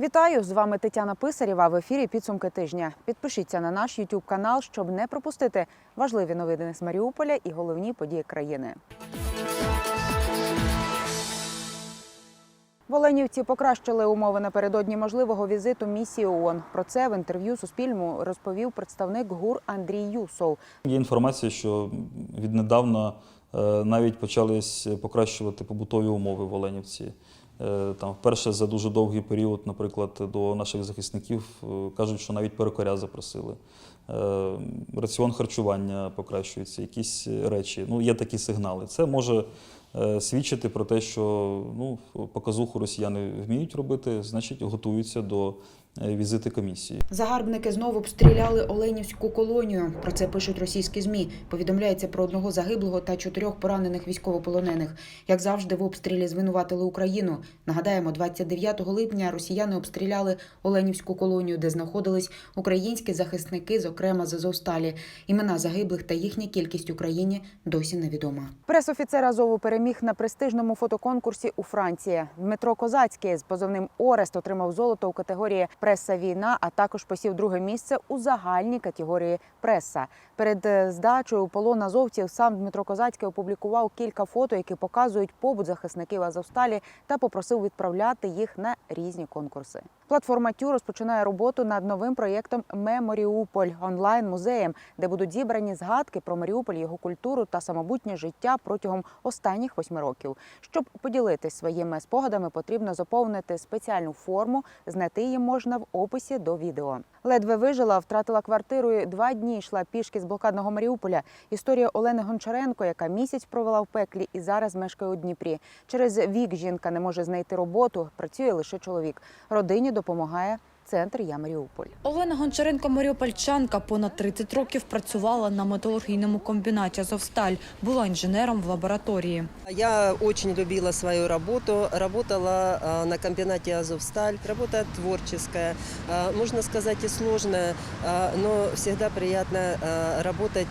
Вітаю з вами Тетяна Писарєва. В ефірі підсумки тижня. Підпишіться на наш YouTube канал, щоб не пропустити важливі новини з Маріуполя і головні події країни. В Оленівці покращили умови напередодні можливого візиту місії ООН. Про це в інтерв'ю Суспільному розповів представник ГУР Андрій Юсов. Є інформація, що віднедавна навіть почались покращувати побутові умови в Оленівці. Е, Там вперше за дуже довгий період, наприклад, до наших захисників е, кажуть, що навіть перекоря запросили. Е, Раціон харчування покращується, якісь речі. Ну, є такі сигнали. Це може е, свідчити про те, що ну, показуху росіяни вміють робити, значить, готуються до е, візити комісії. Загарбники знову обстріляли Оленівську колонію. Про це пишуть російські змі. Повідомляється про одного загиблого та чотирьох поранених військовополонених. Як завжди, в обстрілі звинуватили Україну. Нагадаємо, 29 липня росіяни обстріляли Оленівську колонію, де знаходились українські захисники, зокрема з Азовсталі. Імена загиблих та їхня кількість Україні досі невідома. Пресофіцер Азову переміг на престижному фотоконкурсі у Франції. Дмитро Козацький з позивним Орест отримав золото у категорії преса війна, а також посів друге місце у загальній категорії преса. Перед е, здачею полон азовців сам Дмитро Козацький опублікував кілька фото, які показують побут захисників Азовсталі, та попросив відправляти їх на різні конкурси. Платформа Тю розпочинає роботу над новим проєктом Меморіуполь онлайн музеєм, де будуть зібрані згадки про Маріуполь, його культуру та самобутнє життя протягом останніх восьми років. Щоб поділитись своїми спогадами, потрібно заповнити спеціальну форму. Знайти її можна в описі до відео. Ледве вижила, втратила квартиру. і Два дні йшла пішки з блокадного Маріуполя. Історія Олени Гончаренко, яка місяць провела в пеклі і зараз мешкає у Дніпрі. Через вік жінка не може знайти роботу. Працює лише чоловік. Родині допомагає центр Я Маріуполь. Олена Гончаренко Маріупольчанка понад 30 років працювала на металургійному комбінаті «Азовсталь», була інженером в лабораторії. Я очень любила свою работу, работала на комбинате «Азовсталь». Работа творческая, а, можно сказать, и сложная, а, но всегда приятно а, работать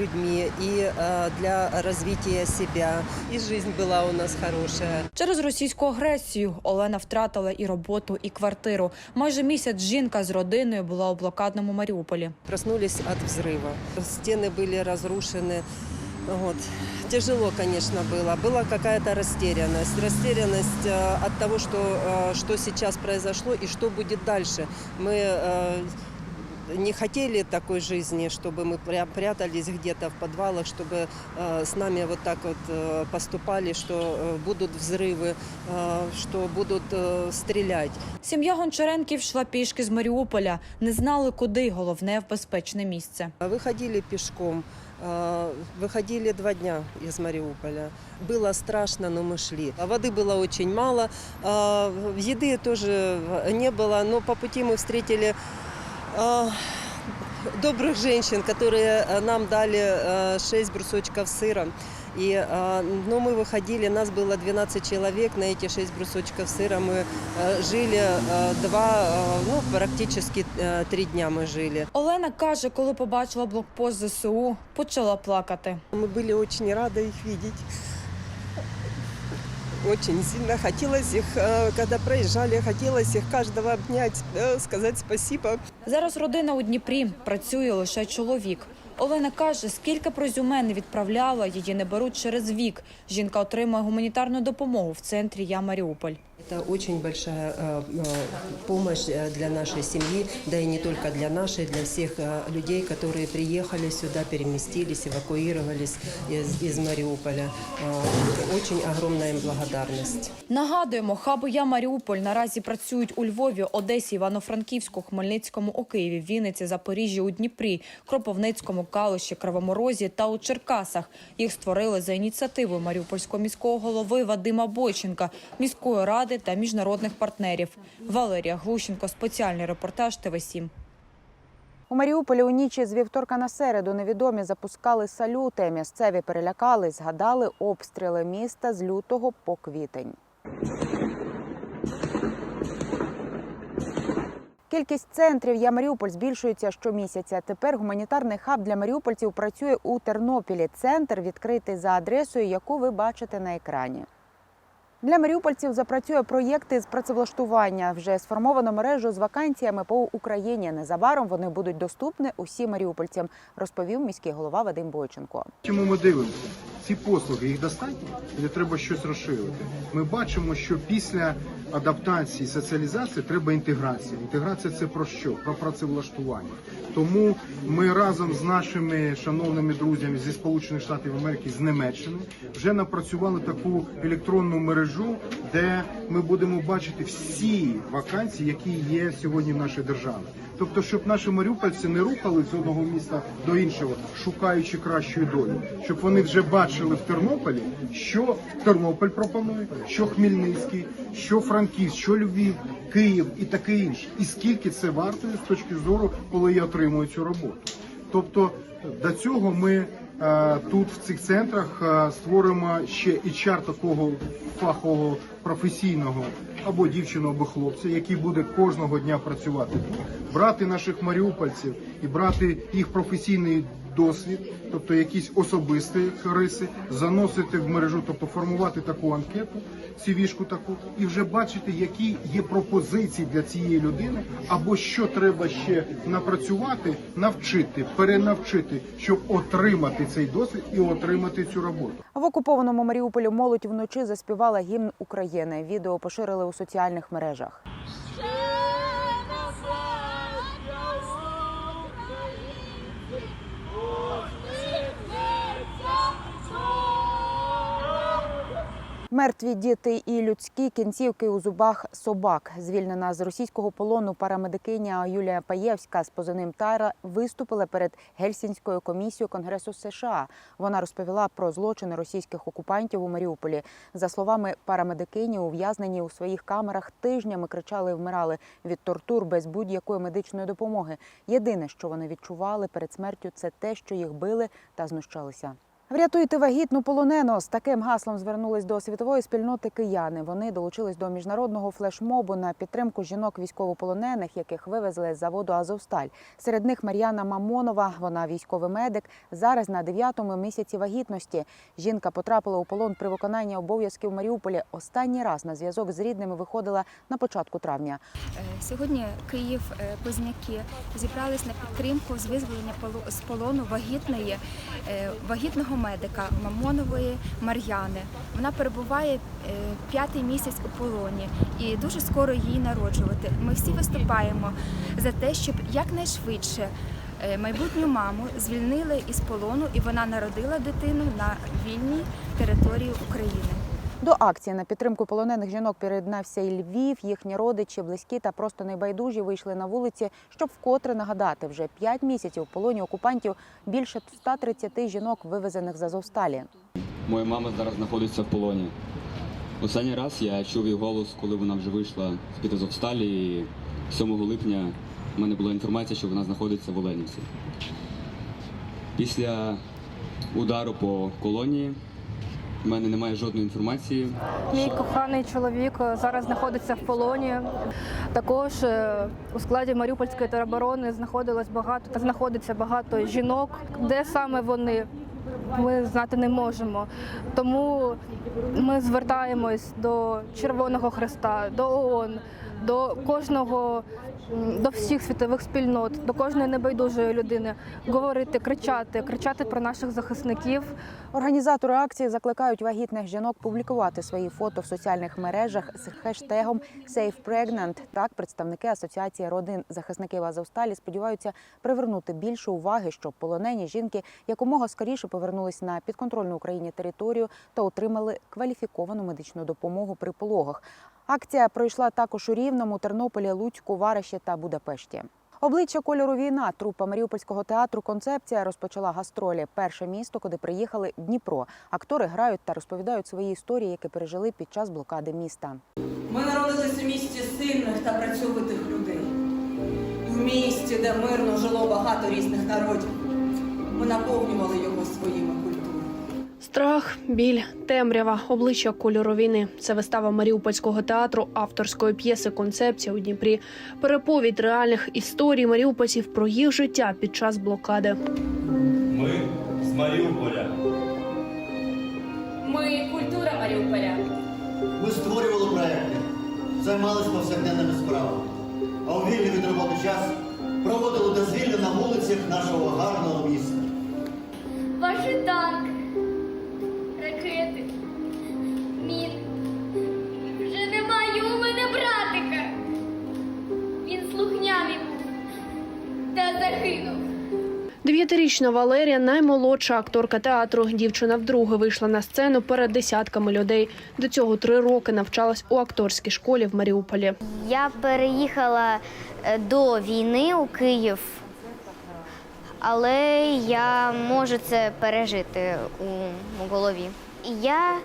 людьми, и а, для развития себя. И жизнь была у нас хорошая. Через російську агресію Олена втратила і роботу, і квартиру. Майже місяць жінка з родиною була у блокадному Маріуполі. Проснулись от взрыва. Стены были разрушены. Вот. Тяжело, конечно, было. Была какая-то растерянность. Растерянность э, от того, что, э, что сейчас произошло и что будет дальше. Мы э, не хотели такой жизни, чтобы мы пря- прятались где-то в подвалах, чтобы э, с нами вот так вот э, поступали, что э, будут взрывы, э, что будут э, стрелять. Сім'я Гончаренків йшла пішки з Маріуполя, не знали, куди, головне в безпечне місце. Выходили пешком, э, выходили два дня из Мариуполя. Было страшно, но мы шли. А Воды было очень мало, э, еды тоже не было, но по пути мы встретили э, добрых женщин, которые э, нам дали э, 6 брусочков сыра. И, э, ну, мы выходили, нас было 12 человек, на эти 6 брусочков сыра мы э, жили э, два, э, ну, практически э, три дня мы жили. Олена каже, коли побачила блокпост ЗСУ, почала плакати. Мы были очень рады их видеть. Очень сильно Хотілося їх, коли когда хотілося їх кожного обняти, э, спасибо. Зараз родина у Дніпрі працює лише чоловік. Олена каже, скільки прозюме не відправляла, її не беруть через вік. Жінка отримує гуманітарну допомогу в центрі Я Маріуполь. Это очень большая э, э, помощь э, для нашей семьи, да и не только для нашей, для всех э, людей, которые приехали сюда, переместились, эвакуировались из, из Мариуполя. Э, Очень огромная им благодарность. Нагадуємо, хаби Я Маріуполь наразі працюють у Львові, Одесі, Івано-Франківську, Хмельницькому, у Києві, Вінниці, Запоріжжі, у Дніпрі, Кропивницькому, Калуші, Кривоморозі та у Черкасах. Їх створили за ініціативою Маріупольського міського голови Вадима Бойченка, міської ради та міжнародних партнерів. Валерія Глущенко, спеціальний репортаж ТВ 7 У Маріуполі у ніч з вівторка на середу невідомі запускали салюти. Місцеві перелякались, згадали обстріли міста з лютого по квітень. Кількість центрів «Я Маріуполь» збільшується щомісяця. Тепер гуманітарний хаб для маріупольців працює у Тернопілі. Центр відкритий за адресою, яку ви бачите на екрані. Для маріупольців запрацює проєкти з працевлаштування. Вже сформовано мережу з вакансіями по Україні. Незабаром вони будуть доступні усім маріупольцям, розповів міський голова Вадим Бойченко. Чому ми дивимося? Ці послуги їх достатньо, чи треба щось розширити? Ми бачимо, що після адаптації, соціалізації треба інтеграція. Інтеграція це про що? Про працевлаштування. Тому ми разом з нашими шановними друзями зі Сполучених Штатів Америки з Німеччини вже напрацювали таку електронну мережу, де ми будемо бачити всі вакансії, які є сьогодні в нашій державі. Тобто, щоб наші маріупольці не рухали з одного міста до іншого, шукаючи кращої долі, щоб вони вже бачили в Тернополі, що Тернопіль пропонує, що Хмельницький, що Франківськ, що Львів, Київ і таке інше. І скільки це вартує з точки зору, коли я отримую цю роботу. Тобто до цього ми тут в цих центрах е, створимо ще HR такого фахового професійного або дівчину, або хлопця, який буде кожного дня працювати. Брати наших маріупольців і брати їх професійний досвід, тобто якісь особисті риси, заносити в мережу, тобто формувати таку анкету, CV-шку таку, і вже бачити, які є пропозиції для цієї людини, або що треба ще напрацювати, навчити, перенавчити, щоб отримати цей досвід і отримати цю роботу. В окупованому Маріуполі молодь вночі заспівала гімн України. Відео поширили у соціальних мережах. Мертві діти і людські кінцівки у зубах собак. Звільнена з російського полону парамедикиня Юлія Паєвська з позивним Тара виступила перед Гельсінською комісією Конгресу США. Вона розповіла про злочини російських окупантів у Маріуполі. За словами парамедикині, ув'язнені у своїх камерах тижнями кричали і вмирали від тортур без будь-якої медичної допомоги. Єдине, що вони відчували перед смертю, це те, що їх били та знущалися. Врятуйте вагітну полонену. З таким гаслом звернулись до світової спільноти кияни. Вони долучились до міжнародного флешмобу на підтримку жінок військовополонених, яких вивезли з заводу Азовсталь. Серед них Мар'яна Мамонова. Вона військовий медик. Зараз на дев'ятому місяці вагітності. Жінка потрапила у полон при виконанні обов'язків Маріуполі. Останній раз на зв'язок з рідними виходила на початку травня. Е, Сьогодні Київ, е, Позняки зібрались на підтримку з визволення з полону вагітної е, вагітного медика Мамонової Мар'яни. Вона перебуває е, п'ятий місяць у полоні і дуже скоро її народжувати. Ми всі виступаємо за те, щоб якнайшвидше е, майбутню маму звільнили із полону, і вона народила дитину на вільній території України. До акції на підтримку полонених жінок приєднався і Львів. Їхні родичі, близькі та просто найбайдужі вийшли на вулиці, щоб вкотре нагадати, вже п'ять місяців в полоні окупантів більше 130 жінок, вивезених з Азовсталі. Моя мама зараз знаходиться в полоні. Останній раз я чув її голос, коли вона вже вийшла з-під Азовсталі. І 7 липня в мене була інформація, що вона знаходиться в Оленівці. Після удару по колонії в мене немає жодної інформації. Мій коханий чоловік е, зараз знаходиться в полоні. Також е, у складі Маріупольської тероборони знаходилось багато та знаходиться багато жінок. Де саме вони? Ми знати не можемо. Тому ми звертаємось до Червоного Хреста, до ООН, до кожного, до всіх світових спільнот, до кожної небайдужої людини говорити, кричати, кричати про наших захисників. Організатори акції закликають вагітних жінок публікувати свої фото в соціальних мережах з хештегом SafePregnant. Так, представники асоціації родин захисників Азовсталі сподіваються привернути більше уваги, щоб полонені жінки якомога скоріше повернулись на підконтрольну Україні територію та отримали кваліфіковану медичну допомогу при пологах. Акція пройшла також у Рівному, Тернополі, Луцьку, Вариші та Будапешті. Обличчя кольору війна. Трупа Маріупольського театру Концепція розпочала гастролі. Перше місто, куди приїхали Дніпро. Актори грають та розповідають свої історії, які пережили під час блокади міста. Ми народилися в місті сильних та працьовитих людей. В місті, де мирно жило багато різних народів. Ми наповнювали його своїми культурами. Страх, біль, темрява, обличчя кольору війни. Це вистава Маріупольського театру авторської п'єси Концепція у Дніпрі. Переповідь реальних історій маріупольців про їх життя під час блокади. Ми з Маріуполя. Ми культура Маріуполя. Ми створювали проекти, займалися повсякденними справами. А у вільний від роботи час проводили дозвілля на вулицях нашого гарного міста. Ваші танки, 17-річна Валерія наймолодша акторка театру. Дівчина вдруге вийшла на сцену перед десятками людей. До цього три роки навчалась у акторській школі в Маріуполі. Я переїхала е, до війни у Київ, але я можу це пережити у голові. Я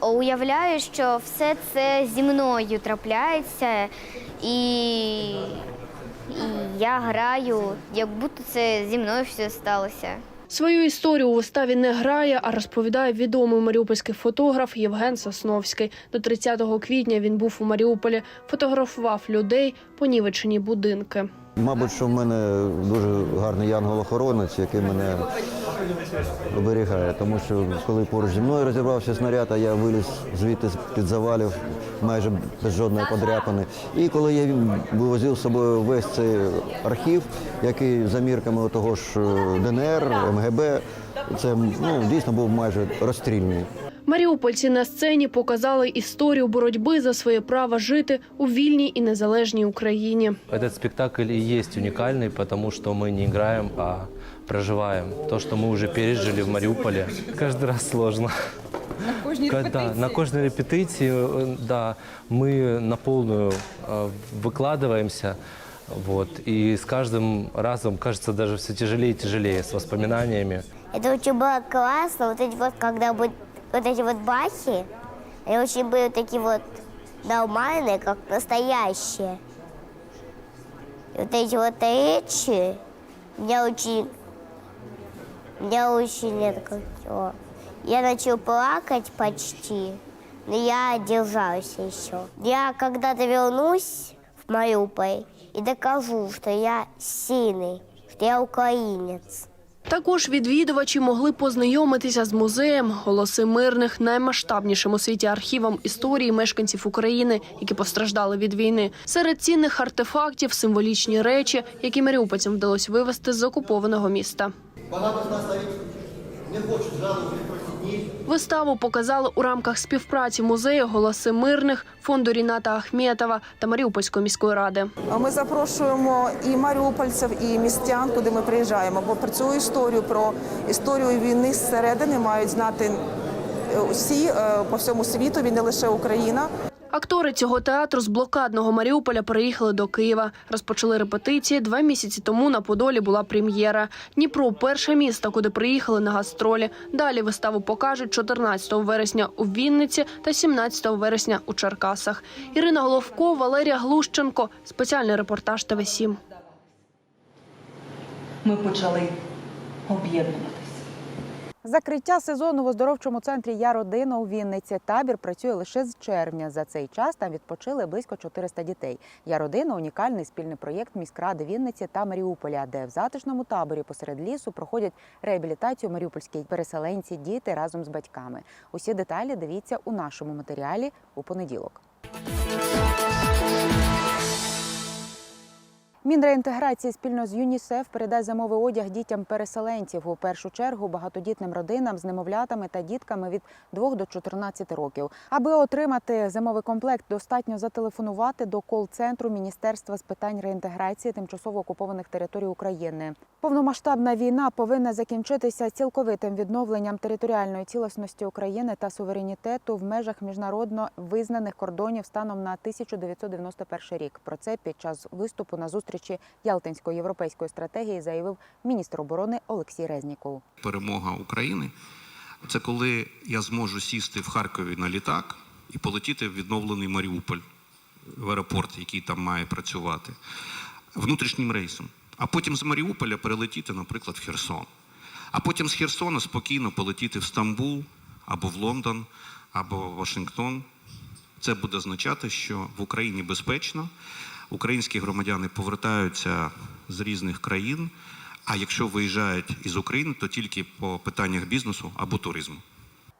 уявляю, що все це зі мною трапляється і і я граю, як будто це зі мною все сталося. Свою історію у виставі не грає, а розповідає відомий маріупольський фотограф Євген Сосновський. До 30 квітня він був у Маріуполі, фотографував людей, понівечені будинки. Мабуть, що в мене дуже гарний янгол-охоронець, який мене оберігає. Тому що коли поруч зі мною розібрався снаряд, а я виліз звідти з-під завалів майже без жодної подряпини. І коли я вивозив з собою весь цей архів, який за мірками того ж е, ДНР, МГБ, це ну, дійсно був майже розстрільний. Маріупольці на сцені показали історію боротьби за своє право жити у вільній і незалежній Україні. Этот спектакль и есть уникальный, потому что мы не играем, а проживаем. То, что мы уже пережили в Мариуполе, каждый раз сложно. На кожній репетиції? на кожній репетиції, э, да, мы на полную э, выкладываемся. Вот, и с каждым разом кажется даже все тяжелее и тяжелее с воспоминаниями. Это очень было классно. Вот эти вот, когда вот, вот эти вот бахи, они очень были такие вот нормальные, как настоящие. И вот эти вот речи меня очень, меня очень это как его, Я начал плакать почти, но я держался еще. Я когда-то вернусь в Мариуполь и докажу, что я сильный, что я украинец. Також відвідувачі могли познайомитися з музеєм голоси мирних, наймасштабнішим у світі архівом історії мешканців України, які постраждали від війни. Серед цінних артефактів символічні речі, які маріупольцям вдалося вивезти з окупованого міста. Багато з нас навіть не хочуть дні. Виставу показали у рамках співпраці музею голоси мирних, фонду Ріната Ахметова та Маріупольської міської ради. Ми запрошуємо і маріупольців, і містян, куди ми приїжджаємо. Бо про цю історію, про історію війни зсередини мають знати е, усі е, по всьому світу, не лише Україна. Актори цього театру з блокадного Маріуполя переїхали до Києва. Розпочали репетиції. Два місяці тому на Подолі була прем'єра. Дніпро перше місто, куди приїхали на гастролі. Далі виставу покажуть 14 вересня у Вінниці та 17 вересня у Черкасах. Ірина Головко, Валерія Глущенко. Спеціальний репортаж ТВ 7 Ми почали об'єднуватися. Закриття сезону в оздоровчому центрі Я родина у Вінниці. Табір працює лише з червня. За цей час там відпочили близько 400 дітей. Я родина унікальний спільний проєкт міськради Вінниці та Маріуполя, де в затишному таборі посеред лісу проходять реабілітацію маріупольські переселенці, діти разом з батьками. Усі деталі дивіться у нашому матеріалі у понеділок. Мінреінтеграції спільно з ЮНІСЕФ передасть зимовий одяг дітям переселенців у першу чергу багатодітним родинам з немовлятами та дітками від 2 до 14 років. Аби отримати зимовий комплект, достатньо зателефонувати до кол-центру Міністерства з питань реінтеграції тимчасово окупованих територій України. Повномасштабна війна повинна закінчитися цілковитим відновленням територіальної цілісності України та суверенітету в межах міжнародно визнаних кордонів станом на 1991 рік. Про це під час виступу на зустрічі Ялтинської європейської стратегії заявив міністр оборони Олексій Резніков. перемога України це коли я зможу сісти в Харкові на літак і полетіти в відновлений Маріуполь в аеропорт, який там має працювати, внутрішнім рейсом. А потім з Маріуполя перелетіти, наприклад, в Херсон. А потім з Херсона спокійно полетіти в Стамбул або в Лондон, або в Вашингтон. Це буде означати, що в Україні безпечно, українські громадяни повертаються з різних країн. А якщо виїжджають із України, то тільки по питаннях бізнесу або туризму.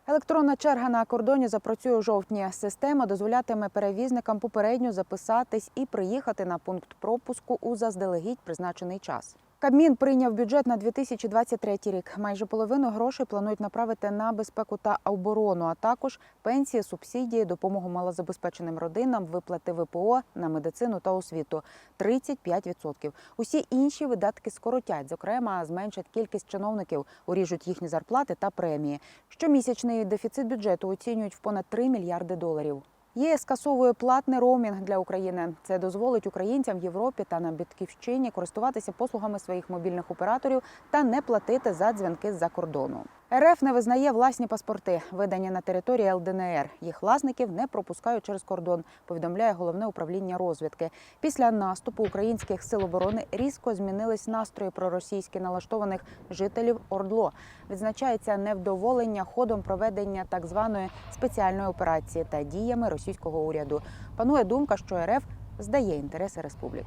Електронна черга на кордоні запрацює у жовтні. Система дозволятиме перевізникам попередньо записатись і приїхати на пункт пропуску у заздалегідь призначений час. Кабмін прийняв бюджет на 2023 рік. Майже половину грошей планують направити на безпеку та оборону, а також пенсії, субсидії, допомогу малозабезпеченим родинам, виплати ВПО на медицину та освіту 35%. Усі інші видатки скоротять, зокрема, зменшать кількість чиновників, уріжуть їхні зарплати та премії. Щомісячний дефіцит бюджету оцінюють в понад 3 мільярди доларів. ЄС скасовує платний роумінг для України. Це дозволить українцям в Європі та на Батьківщині користуватися послугами своїх мобільних операторів та не платити за дзвінки з-за кордону. РФ не визнає власні паспорти, видані на території ЛДНР. Їх власників не пропускають через кордон. Повідомляє головне управління розвідки. Після наступу українських сил оборони різко змінились настрої проросійськи налаштованих жителів Ордло. Відзначається невдоволення ходом проведення так званої спеціальної операції та діями російського уряду. Панує думка, що РФ здає інтереси республік.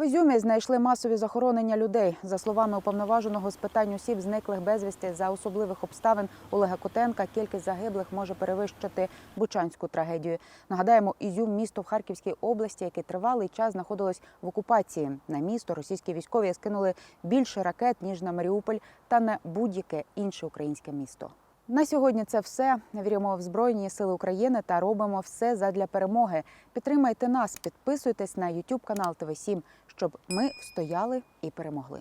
В Ізюмі знайшли масові захоронення людей. За словами уповноваженого з питань осіб, зниклих безвісти за особливих обставин Олега Котенка, кількість загиблих може перевищити бучанську трагедію. Нагадаємо, Ізюм місто в Харківській області, яке тривалий час знаходилось в окупації. На місто російські військові скинули більше ракет ніж на Маріуполь та на будь-яке інше українське місто. На сьогодні це все. Віримо в Збройні Сили України та робимо все задля перемоги. Підтримайте нас, підписуйтесь на YouTube канал ТВ 7 щоб ми встояли і перемогли.